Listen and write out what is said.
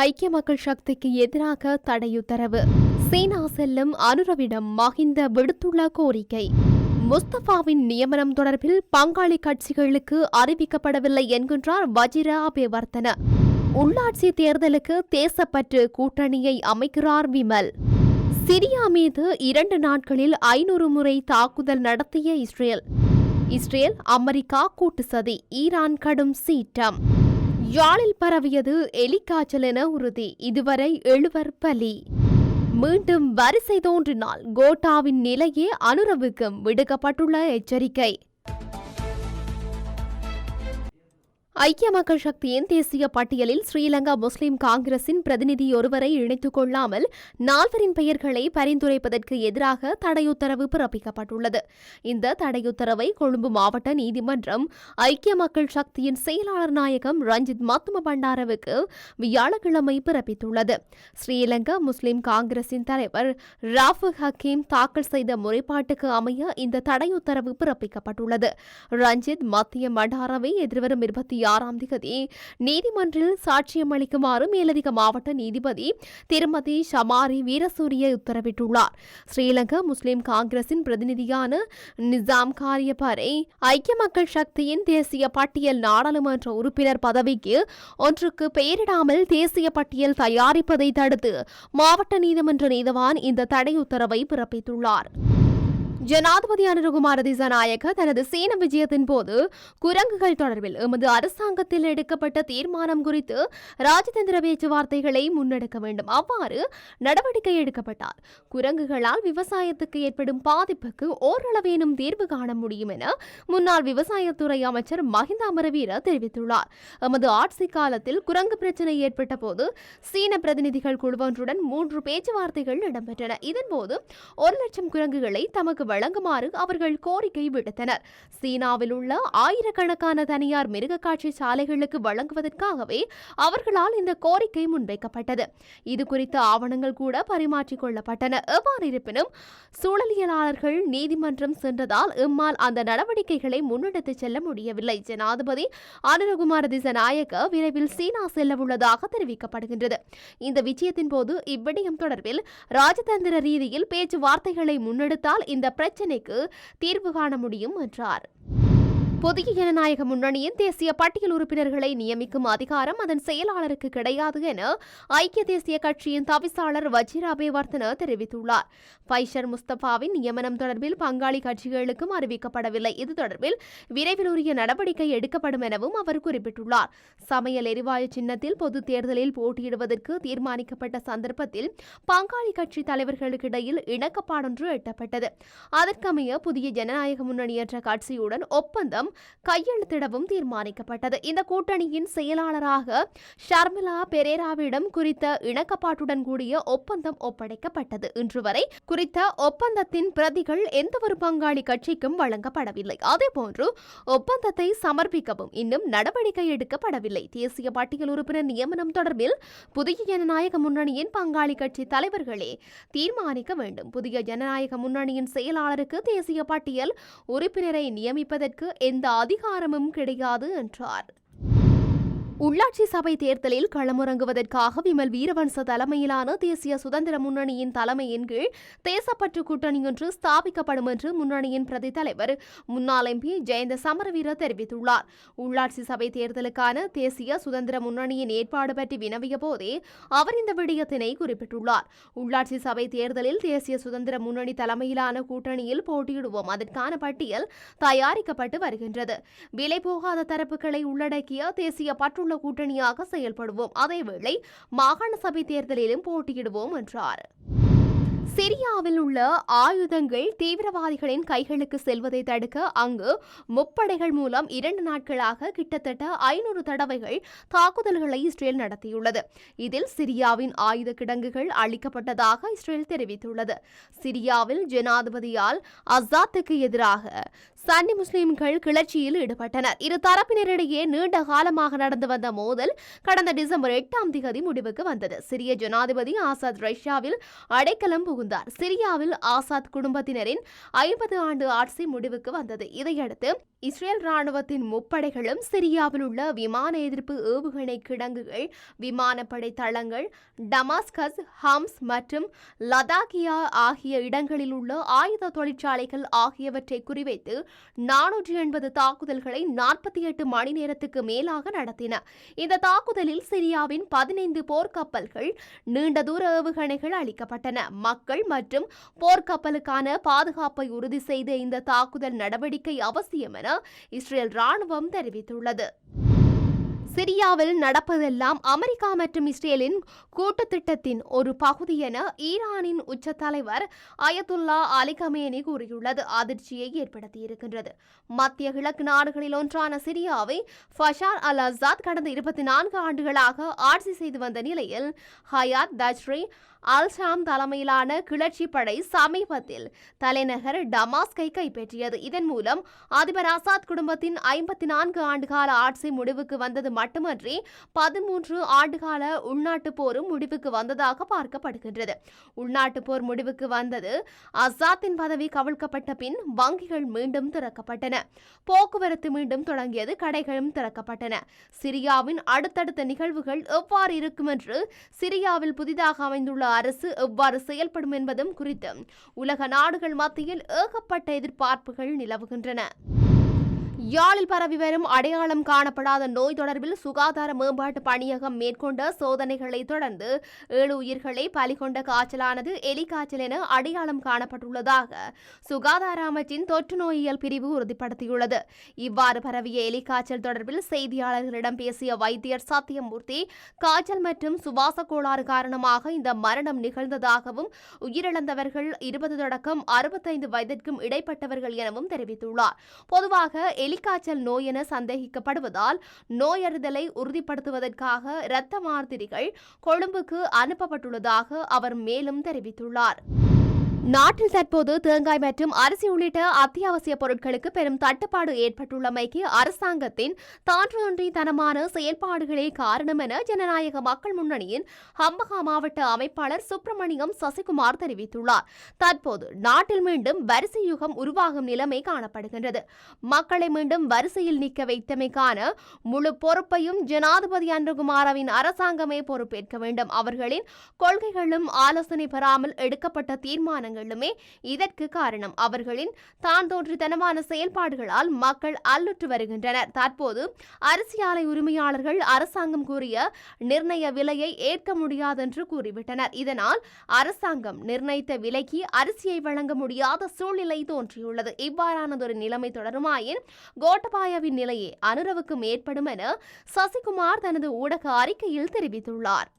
ஐக்கிய மக்கள் சக்திக்கு எதிராக தடையுத்தரவு. சீனா செல்லும் அனுரவிடம் மகிந்த விடுத்துள்ள கோரிக்கை. முஸ்தபாவின் நியமனம் தொடர்பில் பங்காளி கட்சிகளுக்கு அறிவிக்கப்படவில்லை என்கின்றார் வஜிர அபிவர்த்தன. உள்ளாட்சி தேர்தலுக்கு தேசப்பற்று கூட்டணியை அமைக்கிறார் விமல். சிரியா மீது இரண்டு நாட்களில் ஐநூறு முறை தாக்குதல் நடத்திய இஸ்ரேல். இஸ்ரேல் அமெரிக்கா கூட்டு சதி ஈரான் கடும் சீற்றம். யாழில் பரவியது எலிக்காய்ச்சல் என உறுதி. இதுவரை எழுவர் பலி. மீண்டும் வரிசை தோன்றினால் கோட்டாவின் நிலையே அனுரவுக்கும் விடுக்கப்பட்டுள்ள எச்சரிக்கை. ஐக்கிய மக்கள் சக்தியின் தேசிய பட்டியலில் ஸ்ரீலங்கா முஸ்லிம் காங்கிரசின் பிரதிநிதி ஒருவரை இணைத்துக் கொள்ளாமல் நால்வரின் பெயர்களை பரிந்துரைப்பதற்கு எதிராக தடையுத்தரவு பிறப்பிக்கப்பட்டுள்ளது. இந்த தடையுத்தரவை கொழும்பு மாவட்ட நீதிமன்றம் ஐக்கிய மக்கள் சக்தியின் செயலாளர் நாயகம் ரஞ்சித் மத்தும பண்டாரவுக்கு வியாழக்கிழமை பிறப்பித்துள்ளது. ஸ்ரீலங்கா முஸ்லிம் காங்கிரசின் தலைவர் ராஃபு ஹக்கீம் தாக்கல் செய்த முறைப்பாட்டுக்கு அமைய இந்த தடையுத்தரவு பிறப்பிக்கப்பட்டுள்ளது. ரஞ்சித் மத்திய மண்டாரவை எதிர்வரும் இருபத்தி ஆறாம் தேதி நீதிமன்றில் சாட்சியம் அளிக்குமாறு மேலதிக மாவட்ட நீதிபதி திருமதி ஷமாரி வீரசூரிய உத்தரவிட்டுள்ளார். ஸ்ரீலங்கா முஸ்லிம் காங்கிரசின் பிரதிநிதியான நிசாம் காரியப்பாரை ஐக்கிய மக்கள் சக்தியின் தேசிய பட்டியல் நாடாளுமன்ற உறுப்பினர் பதவிக்கு ஒன்றுக்கு பெயரிடாமல் தேசிய பட்டியல் தயாரிப்பதை தடுத்து மாவட்ட நீதிமன்ற நீதவான் இந்த தடை உத்தரவை பிறப்பித்துள்ளார். ஜனாதிபதி அனுருகுமார திசாநாயக தனது சீன விஜயத்தின் போது குரங்குகள் தொடர்பில் எமது அரசாங்கத்தில் எடுக்கப்பட்ட தீர்மானம் குறித்து ராஜதந்திர பேச்சுவார்த்தைகளை முன்னெடுக்க வேண்டும். அவ்வாறு நடவடிக்கை எடுக்கப்பட்டார். குரங்குகளால் விவசாயத்துக்கு ஏற்படும் பாதிப்புக்கு ஓரளவேனும் தீர்வு காண முடியும் என முன்னாள் விவசாயத்துறை அமைச்சர் மஹிந்த அமரவீர தெரிவித்துள்ளார். எமது ஆட்சி காலத்தில் குரங்கு பிரச்சினை ஏற்பட்ட போது சீன பிரதிநிதிகள் குழுவொன்றுடன் மூன்று பேச்சுவார்த்தைகள் இடம்பெற்றன. இதன்போது ஒரு லட்சம் குரங்குகளை தமக்கு வழங்குமாறு அவர்கள் கோரிக்கை விடுத்தனர். சீனாவில் உள்ள ஆயிரக்கணக்கான தனியார் மிருக காட்சி சாலைகளுக்கு வழங்குவதற்காகவே அவர்களால் இந்த கோரிக்கை முன்வைக்கப்பட்டது. இது குறித்த ஆவணங்கள் கூட பரிமாற்றிக் கொள்ளப்பட்டன. எவ்வாறு இருப்பினும் சூழலியலாளர்கள் நீதிமன்றம் சென்றதால் எம்மால் அந்த நடவடிக்கைகளை முன்னெடுத்துச் செல்ல முடியவில்லை. ஜனாதிபதி அனுரகுமார திசநாயக்க விரைவில் சீனா செல்ல உள்ளதாக தெரிவிக்கப்படுகின்றது. இந்த விஜயத்தின் போது இவ்விடயம் தொடர்பில் ராஜதந்திர ரீதியில் பேச்சுவார்த்தைகளை முன்னெடுத்தால் இந்த பிரச்சினைக்கு தீர்வு காண முடியும் என்றார். புதிய ஜனநாயக முன்னணியின் தேசிய பட்டியல் உறுப்பினர்களை நியமிக்கும் அதிகாரம் அதன் செயலாளருக்கு கிடையாது என ஐக்கிய தேசிய கட்சியின் தவிசாளர் வஜிராபேவர்தன தெரிவித்துள்ளார். பைஷர் முஸ்தபாவின் நியமனம் தொடர்பில் பங்காளி கட்சிகளுக்கும் அறிவிக்கப்படவில்லை. இது தொடர்பில் விரைவில் உரிய நடவடிக்கை எடுக்கப்படும் எனவும் அவர் குறிப்பிட்டுள்ளார். சமையல் எரிவாயு சின்னத்தில் பொது தேர்தலில் போட்டியிடுவதற்கு தீர்மானிக்கப்பட்ட சந்தர்ப்பத்தில் பங்காளி கட்சி தலைவர்களுக்கிடையில் இணக்கப்பாடொன்று எட்டப்பட்டது. அதற்கமைய புதிய ஜனநாயக முன்னணி என்ற கட்சியுடன் ஒப்பந்தம் கையெழுத்திடவும் தீர்மானிக்கப்பட்டது. இந்த கூட்டணியின் செயலாளராக ஷர்மிளா பெரேராவிடம் குறித்த இணக்கப்பாட்டுடன் கூடிய ஒப்பந்தம் ஒப்படைக்கப்பட்டது. இன்று வரை குறித்த ஒப்பந்தத்தின் பிரதிகள் எந்தவொரு பங்காளி கட்சிக்கும் வழங்கப்படவில்லை. அதேபோன்று ஒப்பந்தத்தை சமர்ப்பிக்கவும் இன்னும் நடவடிக்கை எடுக்கப்படவில்லை. தேசிய பட்டியல் உறுப்பினர் நியமனம் தொடர்பில் புதிய ஜனநாயக முன்னணியின் பங்காளி கட்சி தலைவர்களே தீர்மானிக்க வேண்டும். புதிய ஜனநாயக முன்னணியின் செயலாளருக்கு தேசிய பட்டியல் உறுப்பினரை நியமிப்பதற்கு எந்த அதிகாரமும் கிடையாது என்றார். உள்ளாட்சி சபை தேர்தலில் களமிறங்குவதற்காக விமல் வீரவன்ச தலைமையிலான தேசிய சுதந்திர முன்னணியின் தலைமையின் கீழ் தேசப்பற்று கூட்டணி ஒன்று ஸ்தாபிக்கப்படும் என்று முன்னணியின் பிரதி தலைவர் முன்னாள் எம்பி ஜெயந்த சமரவீர தெரிவித்துள்ளார். உள்ளாட்சி சபை தேர்தலுக்கான தேசிய சுதந்திர முன்னணியின் ஏற்பாடு பற்றி வினவிய போதே அவர் இந்த விடயத்தினை குறிப்பிட்டுள்ளார். உள்ளாட்சி சபை தேர்தலில் தேசிய சுதந்திர முன்னணி தலைமையிலான கூட்டணியில் போட்டியிடுவோம். அதற்கான பட்டியல் தயாரிக்கப்பட்டு வருகின்றது. விலை போகாத தரப்புகளை உள்ளடக்கிய தேசிய பற்று உள்ள கூட்டணியாக செயல்படுவோம். அதேவேளை மாகாண சபை தேர்தலிலும் போட்டியிடுவோம் என்றார். சிரியாவில் உள்ள ஆயுதங்கள் தீவிரவாதிகளின் கைகளுக்கு செல்வதை தடுக்க அங்கு முப்படைகள் மூலம் இரண்டு நாட்களாக கிட்டத்தட்ட ஐநூறு தடவைகள் தாக்குதல்களை இஸ்ரேல் நடத்தியுள்ளது. இதில் சிரியாவின் ஆயுத கிடங்குகள் அளிக்கப்பட்டதாக இஸ்ரேல் தெரிவித்துள்ளது. சிரியாவில் ஜனாதிபதியால் அசாத்துக்கு எதிராக சன்னி முஸ்லிம்கள் கிளர்ச்சியில் ஈடுபட்டனர். இரு தரப்பினரிடையே நீண்ட காலமாக நடந்து வந்த மோதல் கடந்த டிசம்பர் எட்டாம் தேதி முடிவுக்கு வந்தது. சிரிய ஜனாதிபதி ஆசாத் ரஷ்யாவில் அடைக்கலம் புகுந்தார். சிரியாவில் ஆசாத் குடும்பத்தினரின் ஐம்பது ஆண்டு ஆட்சி முடிவுக்கு வந்தது. இதையடுத்து இஸ்ரேல் ராணுவத்தின் முப்படைகளும் சிரியாவில் உள்ள விமான எதிர்ப்பு ஏவுகணை கிடங்குகள் விமானப்படை தளங்கள் டமாஸ்கஸ் ஹம்ஸ் மற்றும் லதாகியா ஆகிய இடங்களில் உள்ள ஆயுத தொழிற்சாலைகள் ஆகியவற்றை குறிவைத்து நானூற்றி எண்பது தாக்குதல்களை நாற்பத்தி எட்டு மணி நேரத்துக்கு மேலாக நடத்தின. இந்த தாக்குதலில் சிரியாவின் பதினைந்து போர்க்கப்பல்கள் நீண்ட தூர ஏவுகணைகள் அளிக்கப்பட்டன. மக்கள் மற்றும் போர்க்கப்பலுக்கான பாதுகாப்பை உறுதி செய்த இந்த தாக்குதல் நடவடிக்கை அவசியம் என இஸ்ரேல் ராணுவம் தெரிவித்துள்ளது. சிரியாவில் நடப்பதெல்லாம் அமெரிக்கா மற்றும் இஸ்ரேலின் கூட்டு திட்டத்தின் ஒரு பகுதி என ஈரானின் உச்ச தலைவர் அயதுல்லா அலி கமேனி கூறியுள்ளது. அதிர்ச்சியை ஏற்படுத்தியிருக்கின்றது. மத்திய கிழக்கு நாடுகளில் ஒன்றான சிரியாவை ஃபஷார் அல் அசாத் கடந்த இருபத்தி நான்கு ஆண்டுகளாக ஆட்சி செய்து வந்த நிலையில் ஹயாத் தஜ்ரி அல் ஷாம் தலைமையிலான கிளர்ச்சி படை சமீபத்தில் தலைநகர் டமாஸ்கை கைப்பற்றியது. இதன் மூலம் அதிபர் ஆசாத் குடும்பத்தின் ஐம்பத்தி நான்கு ஆண்டுகால ஆட்சி முடிவுக்கு வந்தது மட்டுமன்றி பதிமூன்று ஆண்டுகால உள்நாட்டு போரும் முடிவுக்கு வந்ததாக பார்க்கப்படுகின்றது. உள்நாட்டு போர் முடிவுக்கு வந்தது அசாத்தின் பதவி கவிழ்க்கப்பட்ட பின் வங்கிகள் மீண்டும் திறக்கப்பட்டன. போக்குவரத்து மீண்டும் தொடங்கியது கடைகளும் திறக்கப்பட்டன. சிரியாவின் அடுத்தடுத்த நிகழ்வுகள் எவ்வாறு இருக்கும் என்று சிரியாவில் புதிதாக அமைந்துள்ள அரசு எவ்வாறு செயல்படும் என்பதும் குறித்து உலக நாடுகள் மத்தியில் ஏகப்பட்ட எதிர்பார்ப்புகள் நிலவுகின்றன. யாழில் பரவி வரும் அடையாளம் காணப்படாத நோய் தொடர்பில் சுகாதார மேம்பாட்டு பணியகம் மேற்கொண்ட சோதனைகளை தொடர்ந்து ஏழு உயிர்களை பலிகொண்ட காய்ச்சலானது எலி காய்ச்சல் என அடையாளம் காணப்பட்டுள்ளதாக சுகாதார அமைச்சின் தொற்று நோயியல் பிரிவு உறுதிப்படுத்தியுள்ளது. இவ்வாறு பரவிய எலி காய்ச்சல் தொடர்பில் செய்தியாளர்களிடம் பேசிய வைத்தியர் சத்தியமூர்த்தி காய்ச்சல் மற்றும் சுவாச கோளாறு காரணமாக இந்த மரணம் நிகழ்ந்ததாகவும் உயிரிழந்தவர்கள் இருபது தொடக்கம் அறுபத்தைந்து வயதிற்கும் இடைப்பட்டவர்கள் எனவும் தெரிவித்துள்ளார். பொதுவாக எலிக்காய்ச்சல் நோய் என சந்தேகிக்கப்படுவதால் நோயறிதலை உறுதிப்படுத்துவதற்காக இரத்த மாதிரிகள் கொழும்புக்கு அனுப்பப்பட்டுள்ளதாக அவர் மேலும் தெரிவித்துள்ளார். நாட்டில் தற்போது தேங்காய் மற்றும் அரிசி உள்ளிட்ட அத்தியாவசிய பொருட்களுக்கு பெரும் தட்டுப்பாடு ஏற்பட்டுள்ளமைக்கு அரசாங்கத்தின் தான்றொன்றித்தனமான செயல்பாடுகளே காரணம் என ஜனநாயக மக்கள் முன்னணியின் ஹம்பகா மாவட்ட அமைப்பாளர் சுப்பிரமணியம் சசிகுமார் தெரிவித்துள்ளார். தற்போது நாட்டில் மீண்டும் வரிசை யுகம் உருவாகும் நிலைமை காணப்படுகின்றது. மக்களை மீண்டும் வரிசையில் நிற்க வைத்தமைக்கான முழு பொறுப்பையும் ஜனாதிபதி அன்றகுமாரவின் அரசாங்கமே பொறுப்பேற்க வேண்டும். அவர்களின் கொள்கைகளும் ஆலோசனை பெறாமல் எடுக்கப்பட்ட தீர்மானங்கள் காரணங்களுமே இதற்கு காரணம். அவர்களின் தான் தோன்றுத்தனமான செயல்பாடுகளால் மக்கள் அல்லுற்று வருகின்றனர். தற்போது அரிசி ஆலை உரிமையாளர்கள் அரசாங்கம் கூறிய நிர்ணய விலையை ஏற்க முடியாதென்று கூறிவிட்டனர். இதனால் அரசாங்கம் நிர்ணயித்த விலைக்கு அரிசியை வழங்க முடியாத சூழ்நிலை தோன்றியுள்ளது. இவ்வாறானதொரு நிலைமை தொடருமாயின் கோட்டபாயவின் நிலையே அனுரவுக்கும் ஏற்படும் என சசிகுமார் தனது ஊடக அறிக்கையில் தெரிவித்துள்ளார்.